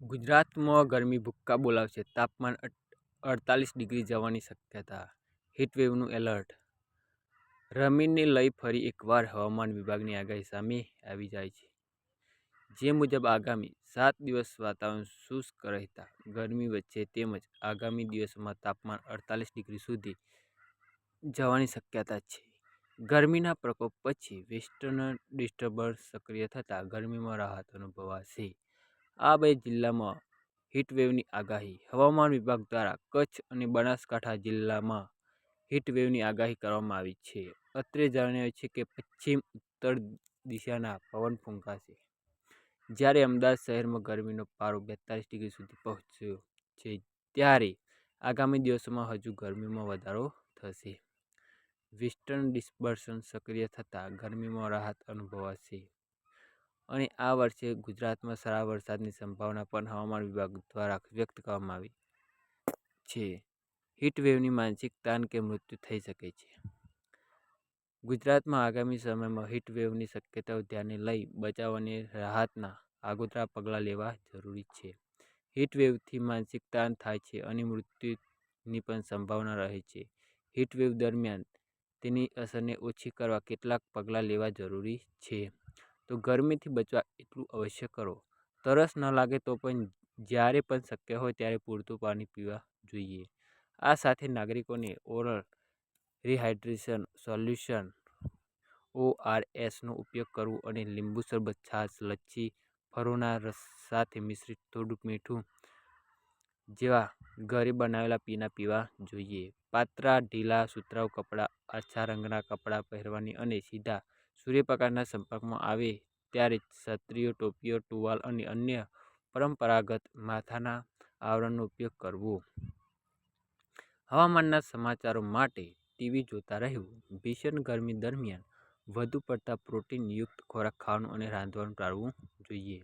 ગુજરાતમાં ગરમી ભૂક્કા બોલાવશે. તાપમાન અડતાલીસ ડિગ્રી જવાની શક્યતા. હીટવેવનું એલર્ટ. રમીને લઈ ફરી એકવાર હવામાન વિભાગની આગાહી સામે આવી જાય છે. જે મુજબ આગામી સાત દિવસ વાતાવરણ શુષ્ક રહેતા. ગરમી વચ્ચે તેમજ આગામી દિવસોમાં તાપમાન અડતાલીસ ડિગ્રી સુધી જવાની શક્યતા છે. ગરમીના પ્રકોપ પછી વેસ્ટર્ન ડિસ્ટર્બન્સ સક્રિય થતાં ગરમીમાં રાહત અનુભવાશે. આ બે જિલ્લામાં હીટવેવની આગાહી. હવામાન વિભાગ દ્વારા કચ્છ અને બનાસકાંઠા જિલ્લામાં હીટવેવની આગાહી કરવામાં આવી છે. અત્રે જણાવ્યું છે કે પશ્ચિમ ઉત્તર દિશાના પવન ફૂંકાશે. જ્યારે અમદાવાદ શહેરમાં ગરમીનો પારો બેતાલીસ ડિગ્રી સુધી પહોંચ્યો છે, ત્યારે આગામી દિવસોમાં હજુ ગરમીમાં વધારો થશે. વેસ્ટર્ન ડિસ્ટર્બન્સ સક્રિય થતાં ગરમીમાં રાહત અનુભવાશે. અને આ વર્ષે ગુજરાતમાં સારા વરસાદની સંભાવના પણ હવામાન વિભાગ દ્વારા વ્યક્ત કરવામાં આવી છે. હીટવેવની માનસિક તાણ કે મૃત્યુ થઈ શકે છે. ગુજરાતમાં આગામી સમયમાં હીટવેવની શક્યતાઓ ધ્યાને લઈ બચાવ અને રાહતના આગોતરા પગલાં લેવા જરૂરી છે. હીટવેવથી માનસિક તાણ થાય છે અને મૃત્યુની પણ સંભાવના રહે છે. હીટવેવ દરમિયાન તેની અસરને ઓછી કરવા કેટલાક પગલાં લેવા જરૂરી છે. તો ગરમીથી બચવા એટલું અવશ્ય કરો. તરસ ન લાગે તો પણ જ્યારે પણ શક્ય હોય ત્યારે પૂરતું પાણી પીવા જોઈએ. આ સાથે નાગરિકોને ઓરલ રિહાઇડ્રેશન સોલ્યુશન ઓઆરએસનો ઉપયોગ કરવો અને લીંબુ શરબત, છાશ, લચ્છી ફરોના રસ સાથે મિશ્રિત થોડુંક મીઠું જેવા ઘરે બનાવેલા પીણા પીવા જોઈએ. પાતળા ઢીલા, સુતરાઉ કપડાં, આછા રંગના કપડાં પહેરવાની અને સીધા સૂર્યપ્રકાશના સંપર્કમાં આવે ત્યારે છત્રીઓ ટોપીઓ, ટુવાલ અને અન્ય પરંપરાગત માથાના આવરણનો ઉપયોગ કરવો. હવામાનના સમાચારો માટે ટીવી જોતા રહેવું. ભીષણ ગરમી દરમિયાન વધુ પડતા પ્રોટીનયુક્ત ખોરાક ખાવાનું અને રાંધવાનું ટાળવું જોઈએ.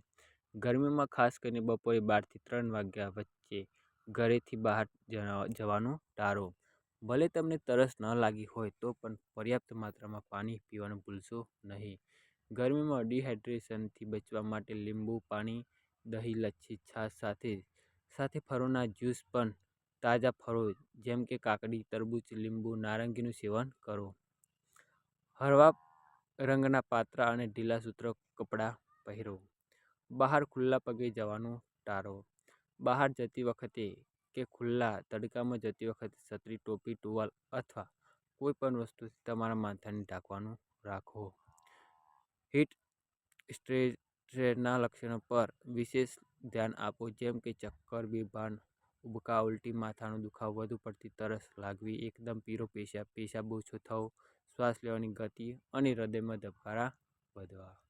ગરમીમાં ખાસ કરીને બપોરે બારથી ત્રણ વાગ્યા વચ્ચે ઘરેથી બહાર જવાનું ટાળો. ભલે તમને તરસ ન લાગી હોય તો પણ પર્યાપ્ત માત્રામાં પાણી પીવાનું ભૂલશો નહીં. ગરમીમાં ડિહાઇડ્રેશનથી બચવા માટે લીંબુ, પાણી, દહીં, લચ્છી, છાશ સાથે સાથે ફળોના જ્યુસ પણ તાજા ફળો જેમ કે કાકડી, તરબૂચ, લીંબુ, નારંગીનું સેવન કરો. હળવા રંગના પાત્રા અને ઢીલા સૂત્ર કપડાં પહેરો. બહાર ખુલ્લા પગે જવાનું ટાળો. બહાર જતી વખતે કે ખુલ્લા તડકામાં જતી વખતે છત્રી ટોપી, ટુવાલ અથવા કોઈ પણ વસ્તુથી તમારા માથાને ઢાંકવાનું રાખો. હીટ સ્ટ્રેસના લક્ષણો પર વિશેષ ધ્યાન આપો, જેમ કે ચક્કર, બેભાન, ઉબકા, ઉલટી, માથાનો દુખાવો વધુ પડતી તરસ લાગવી, એકદમ પીરો પેશાબ પેશાબ ઓછો થવો, શ્વાસ લેવાની ગતિ અને હૃદયમાં ધબકારા વધવા.